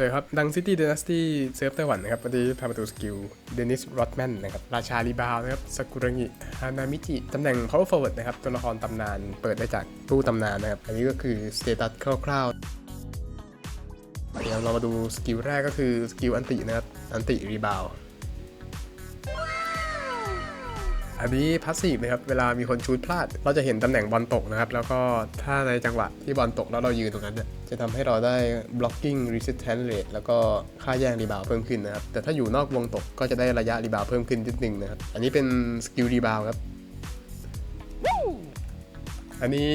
สวัสดีครับ ดังซิตี้เดนัสตี้เซิร์ฟไต้หวันนะครับวันนี้พามาดูสกิลเดนิสโรดแมนนะครับ ราชารีบาวนะครับสกุรงิฮานามิจิตำแหน่ง power forward นะครับ ตัวละครตำนานเปิดได้จากตู้ตำนานนะครับ อันนี้ก็คือสเตตัสคร่าวๆ เดี๋ยวเรามาดูสกิลแรกก็คือสกิลอันตินะครับ อันติรีบาว อันนี้พาสซีฟนะครับ เวลามีคนชูดพลาด เราจะเห็นตำแหน่งบอลตกนะครับ แล้วก็ถ้าในจังหวะที่บอลตกแล้วเรายืนตรงนั้นเนี่ยจะทำให้เราได้ blocking resistance rate แล้วก็ค่าแย่งรีบาวเพิ่มขึ้นนะครับ แต่ถ้าอยู่นอกวงตกก็จะได้ระยะรีบาวเพิ่มขึ้นนิดนึงนะครับ อันนี้เป็นสกิลรีบาวครับ อันนี้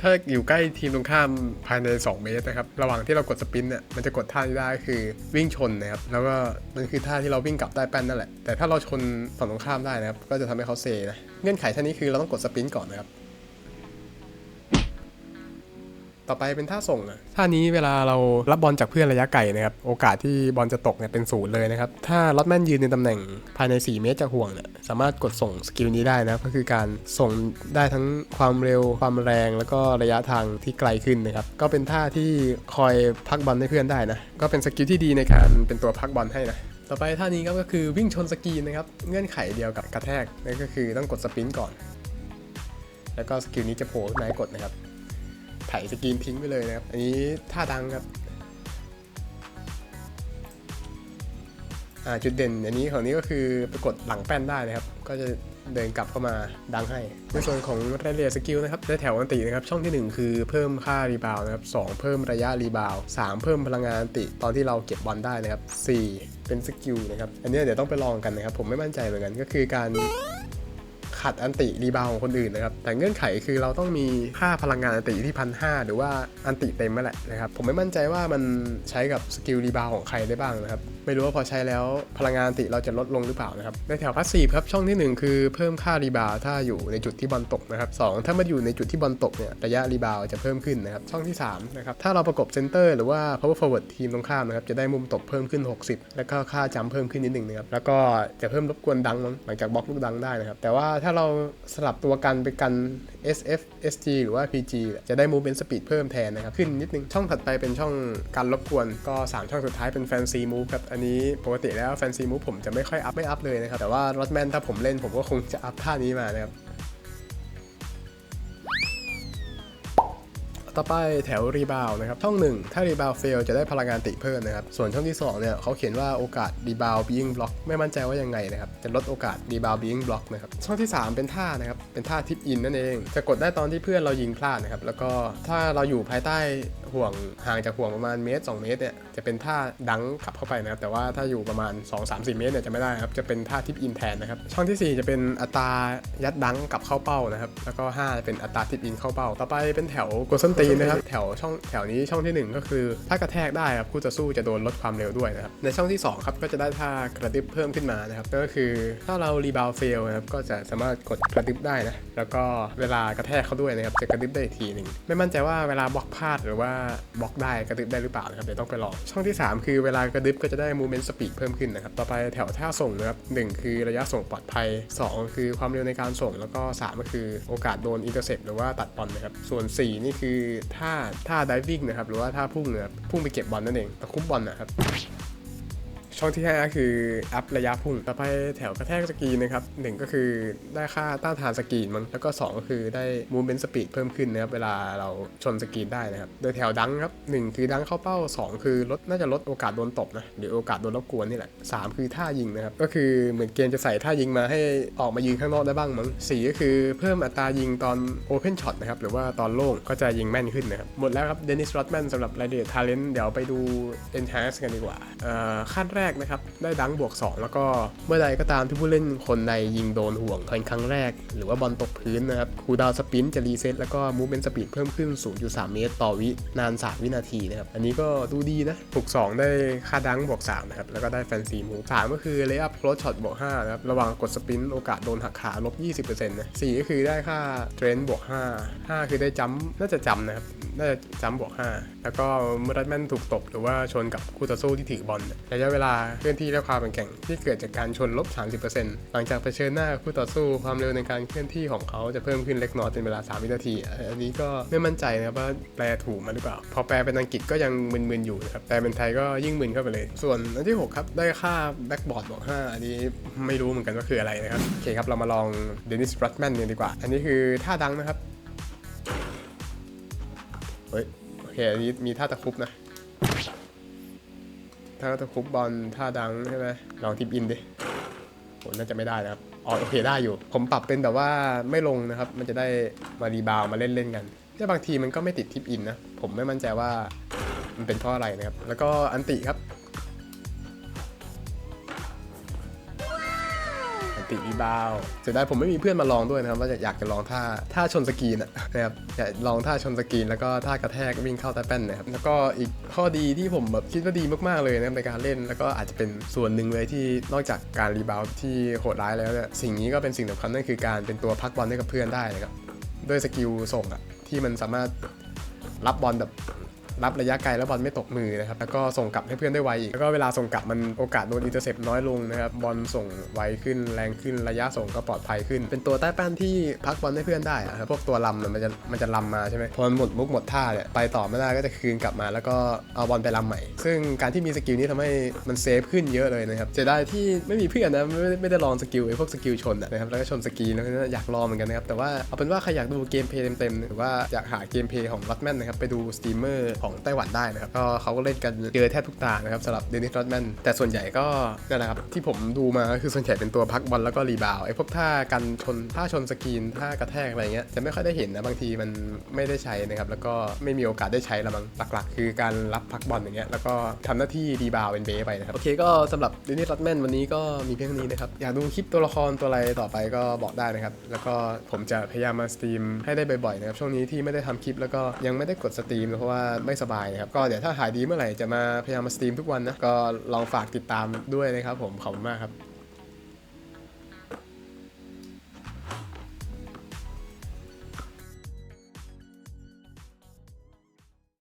ถ้าอยู่ใกล้ทีมตรงข้ามภายใน 2 เมตรนะครับ ระหว่างที่เรากดสปินเนี่ยมันจะกดท่าที่ได้คือวิ่งชนนะครับ แล้วก็มันคือท่าที่เราวิ่งกลับได้แป้นนั่นแหละ แต่ถ้าเราชนฝั่งตรงข้ามได้นะครับ ก็จะทำให้เขาเซนะ เงื่อนไขท่านี้คือเราต้องกดสปินก่อนนะครับ ต่อไปเป็นท่าส่งอะท่านี้เวลาเรารับบอลจากเพื่อนระยะไกลนะครับ โอกาสที่บอลจะตกเนี่ยเป็นศูนย์เลยนะครับ ถ้าลอตแมนยืนในตำแหน่งภายใน 4 เมตรจากห่วงเนี่ยสามารถกดส่งสกิลนี้ได้นะ ก็คือการส่งได้ทั้งความเร็วความแรง แล้วก็ระยะทางที่ไกลขึ้นนะครับ ก็เป็นท่าที่คอยพักบอลให้เพื่อนได้นะ ก็เป็นสกิลที่ดีในการเป็นตัวพักบอลให้นะต่อไปท่านี้ก็คือวิ่งชนสกีนะครับ เงื่อนไขเดียวกับกระแทกนั่นก็คือต้องกดสปินก่อน แล้วก็สกิลนี้จะโผล่ขึ้นมาให้กดนะครับ ไถสกรีนทิ้งไปเลยนะครับ อันนี้ท่าดังครับจุดเด่นอันนี้ของนี้ก็คือไปกดหลังแป้นได้นะครับ ก็จะเดินกลับเข้ามาดังให้ ในส่วนของรายละเอียดสกิลนะครับได้แถวอันตินะครับช่องทีหนึ่1 คือเพิ่มค่ารีบาวนะครับสองเพิ่มระยะรีบาวสามเพิ่มพลังงานอันติตอนที่เราเก็บบอลได้นะครับสี่เป็นสกิลนะครับ อันนี้เดี๋ยวต้องไปลองกันนะครับ ผมไม่มั่นใจเหมือนกันก็คือการ ขัดอันติรีบาวของคนอื่นนะครับ แต่เงื่อนไขคือเราต้องมีค่าพลังงานอันติที่พันห้าหรือว่าอันติเต็มนั่นแหละนะครับ ผมไม่มั่นใจว่ามันใช้กับสกิลรีบาวของใครได้บ้างนะครับ ไม่รู้ว่าพอใช้แล้วพลังงานติเราจะลดลงหรือเปล่านะครับ ในแถวพาสซีฟครับช่องที่หนึ่งคือเพิ่มค่ารีบาวถ้าอยู่ในจุดที่บอลตกนะครับสองถ้ามันอยู่ในจุดที่บอลตกเนี่ยระยะรีบาวจะเพิ่มขึ้นนะครับช่องที่สามนะครับถ้าเราประกบเซนเตอร์หรือว่า power forward ทีมตรงข้ามนะครับจะได้มุมตกเพิ่มขึ้น 60 แล้วก็ค่าจัมป์เพิ่มขึ้นนิดหนึ่งนะครับแล้วก็จะเพิ่มรบกวนดังมั้งหลังจากบล็อกลูกดังได้นะครับแต่ว่าถ้าเราสลับตัวกันไปกัน SF SG หรือว่า PG จะได้ movement speed เพิ่มแทนนะครับขึ้นนิดนึงช่องถัดไปเป็นช่องการรบกวนก็ 3 ช่องสุดท้ายเป็น fancy move ครับอันนี้ปกติแล้ว fancy move ผมจะไม่ค่อยอัพไม่อัพเลยนะครับ แต่ว่า Rodman ถ้าผมเล่นผมก็คงจะอัพท่านี้มานะครับ ต่อไปแถวรีบาวนะครับ ช่อง 1 ถ้ารีบาวเฟลจะได้พลังงานติเพิ่มนะครับ ส่วนช่องที่ 2 เนี่ยเขาเขียนว่าโอกาสรีบาวบีอิงบล็อกไม่มั่นใจว่ายังไงนะครับ จะลดโอกาสรีบาวบีอิงบล็อกนะครับ ช่องที่ 3 เป็นท่านะครับ เป็นท่าทิปอินนั่นเอง จะกดได้ตอนที่เพื่อนเรายิงพลาดนะครับ แล้วก็ถ้าเราอยู่ภายใต้ห่วงห่างจากห่วงประมาณเมตร 2 เมตรเนี่ยจะเป็นท่าดังกลับเข้าไปนะครับแต่ว่าถ้าอยู่ประมาณ 2 3 4 เมตรเนี่ยจะไม่ได้ครับจะเป็นท่าทิปอินแทนนะครับช่องทีสี่4 จะเป็นอัตรายัดดังกลับเข้าเป้านะครับแล้วก็5จะเป็นอัตราทิปอินเข้าเป้า ต่อไปเป็นแถวโกลเซนตีนนะครับแถวช่องแถวนี้ช่องทีหนึ่1 ก็คือถ้ากระแทกได้ครับคู่ต่อสู้จะโดนลดความเร็วด้วยนะครับในช่องที่2ครับก็จะได้ท่ากระดิบเพิ่มขึ้นมานะครับก็คือถ้าเรารีบาวเฟลนะครับก็จะสามารถกดกระดิบได้นะแล้วก็เวลากระแทกเขาด้วยนะครับจะกระดิบได้อีกทีหนึ่งไม่มั่นใจว่าเวลาบล็อกพลาดหรือว่าบล็อกได้กระดิบได้หรือเปล่านะครับเดี๋ยวต้องไปลองช่องที่ 3 คือเวลากระดิบก็จะได้ movement speed เพิ่มขึ้นนะครับต่อไปแถวท่าส่งนะครับหนึ่งคือระยะส่งปลอดภัย 2 คือความเร็วในการส่งแล้วก็ 3 ก็คือโอกาสโดนอินเตอร์เซปหรือว่าตัดบอลนะครับส่วน 4 นี่คือท่าท่าดิฟวิ่งนะครับหรือว่าท่าพุ่งนะครับพุ่งไปเก็บบอลนั่นเองตะคุบบอลนะครับ ช่องที่ 5 คืออัพระยะพุ่งต่อไปแถวกระแทกสกีนะครับหนึ่งก็คือได้ค่าต้านทานสกีนมั้งแล้วก็ 2 ก็คือได้ movement speed เพิ่มขึ้นนะครับเวลาเราชนสกีนได้นะครับโดยแถวดังครับ1คือดังเข้าเป้า 2 คือลดน่าจะลดโอกาสโดนตบนะหรือโอกาสโดนรบกวนนี่แหละ 3 คือท่ายิงนะครับก็คือเหมือนเกมจะใส่ท่ายิงมาให้ออกมายิงข้างนอกได้บ้างมั้งสี่ก็คือเพิ่มอัตรายิงตอน open shot นะครับหรือว่าตอนโล่งก็จะยิงแม่นขึ้นนะครับหมดแล้วครับเดนิส r ร d แมนสำหรับรายละเอียด talent เดี๋ยวไปดู enhance กันดีกว่าเอ่อขั้นแรกนะครับ ได้ดังบวก 2 แล้วก็เมื่อใดก็ตามที่ผู้เล่นคนใดยิงโดนห่วงเป็นครั้งแรก หรือว่าบอลตกพื้นนะครับคูดาวสปินจะรีเซ็ตแล้วก็มูฟเมนต์สปีดเพิ่มขึ้น 0.3 เมตร ต่อวินาน 3 วินาทีนะครับ อันนี้ก็ดูดีนะบวก 2 ได้ค่าดังบวก 3 นะครับ แล้วก็ได้แฟนซีมูฟ3ก็คือเลย์อัพโคลช็อตบวก 5 นะครับ ระหว่างกดสปินโอกาสโดนหักขาลบ 20%นะ4ก็คือได้ค่าเทรนบวก 5 5 คือได้จัมป์น่าจะจำนะครับน่าจะจำบวก 5 แล้วก็เมื่อรัดแม่นถูกตบหรือว่าชนกับคู่ต่อสู้ที่ถือบอลระยะเวลาเคลื่อนที่และความแข็งที่เกิดจากการชนลบ 30%หลังจากเผชิญหน้าคู่ต่อสู้ความเร็วในการเคลื่อนที่ของเขาจะเพิ่มขึ้นเล็กน้อยเป็นเวลา 3 วินาที อันนี้ก็ไม่มั่นใจนะว่าแปลถูกมาหรือเปล่า พอแปลเป็นอังกฤษก็ยังมึนๆอยู่นะครับแปลเป็นไทยก็ยิ่งมึนเข้าไปเลย ส่วนอันที่ 6 ครับ ได้ค่าแบ็กบอร์ดบอก5อันนี้ไม่รู้เหมือนกันว่าคืออะไรนะครับโอเคครับเรามาลองเดนิสรัตแมนกันดีกว่า อันนี้คือท่าดังนะครับเฮ้ยโอเคอันนี้มีท่าตะคุบนะ ถ้าจะคุบบอลท่าดังใช่ไหมลองทิปอินดิโหน่าจะไม่ได้นะครับอ๋อโอเคได้อยู่ ผมปรับเป็นแบบว่าไม่ลงนะครับ มันจะได้มารีบาวมาเล่นเล่นกันแต่บางทีมันก็ไม่ติดทิปอินนะ ผมไม่มั่นใจว่ามันเป็นเพราะอะไรนะครับ แล้วก็อันติครับ ติรีบาวเสียดายผมไม่มีเพื่อนมาลองด้วยนะครับว่าอยากจะลองท่าท่าชนสกีนอะนะครับอยากลองท่าชนสกีนแล้วก็ท่ากระแทกวิ่งเข้าใต้แป้นนะครับแล้วก็อีกข้อดีที่ผมแบบคิดว่าดีมากๆเลยนะในการเล่น แล้วก็อาจจะเป็นส่วนหนึ่งเลยที่นอกจากการรีบาวที่โหดร้ายแล้วเนี่ยสิ่งนี้ก็เป็นสิ่งสำคัญนั่นคือการเป็นตัวพักบอลให้กับเพื่อนได้นะครับด้วยสกิลส่งอะที่มันสามารถรับบอลแบบ รับระยะไกลแล้วบอลไม่ตกมือนะครับแล้วก็ส่งกลับให้เพื่อนได้ไวอีกแล้วก็เวลาส่งกลับมันโอกาสโดนอินเตอร์เซปน้อยลงนะครับบอลส่งไวขึ้นแรงขึ้นระยะส่งก็ปลอดภัยขึ้น เป็นตัวใต้แป้นที่พักบอลให้เพื่อนได้อะครับพวกตัวลำเนี่ยมันจะมันจะลำมาใช่ไหมพอหมดมุกหมดท่าเนี่ยไปต่อไม่ได้ก็จะคืนกลับมา แล้วก็เอาบอลไปลำใหม่ ซึ่งการที่มีสกิลนี้ทำให้มันเซฟขึ้นเยอะเลยนะครับเสียดายที่ไม่มีเพื่อนนะไม่ได้ไม่ได้ลองสกิลไอ้พวกสกิลชนนะครับแล้วก็ชนสกีแล้วก็อยากลองเหมือนกันนะครับแต่ว่าเอาเป็นว่าใครอยากดูเกมเพย์เต็มๆหรือว่าอยากหาเกมเพย์ของรัตแมนนะครับไปดูสตรีมเมอร์ของไต้หวันได้นะครับก็เขาก็เล่นกันเจอแทบทุกตานะครับสำหรับเดนิสรัตแมนแต่ส่วนใหญ่ก็นั่นแหละครับที่ผมดูมาก็คือส่วนใหญ่เป็นตัวพักบอลแล้วก็รีบาวไอ้พวกท่ากันชนท่าชนสกรีนท่ากระแทกอะไรเงี้ยจะไม่ค่อยได้เห็นนะบางทีมันไม่ได้ใช้นะครับแล้วก็ไม่มีโอกาสได้ใช้ละมั้งหลักๆ คือการรับพักบอลอย่างเงี้ยแล้วก็ทำหน้าที่รีบาวเป็นเบไปนะครับโอเคก็สำหรับเดนิสรัตแมนวันนี้ก็มีเพียงนี้นะครับอยากดูคลิปตัวละครตัวอะไรต่อไปก็บอกได้นะครับแล้วก็ผมจะพยายามมาสตรีมให้ได้บ่อยๆนะครับช่วงนี้ที่ไม่ได้ทำคลิปแล้วก็ยังไม่ได้กดสตรีมเพราะว่าไม่สบายนะครับ ก็เดี๋ยวถ้าหายดีเมื่อไหร่จะมาพยายามมาสตรีมทุกวันนะ ก็ลองฝากติดตามด้วยนะครับผม ขอบคุณมากครับ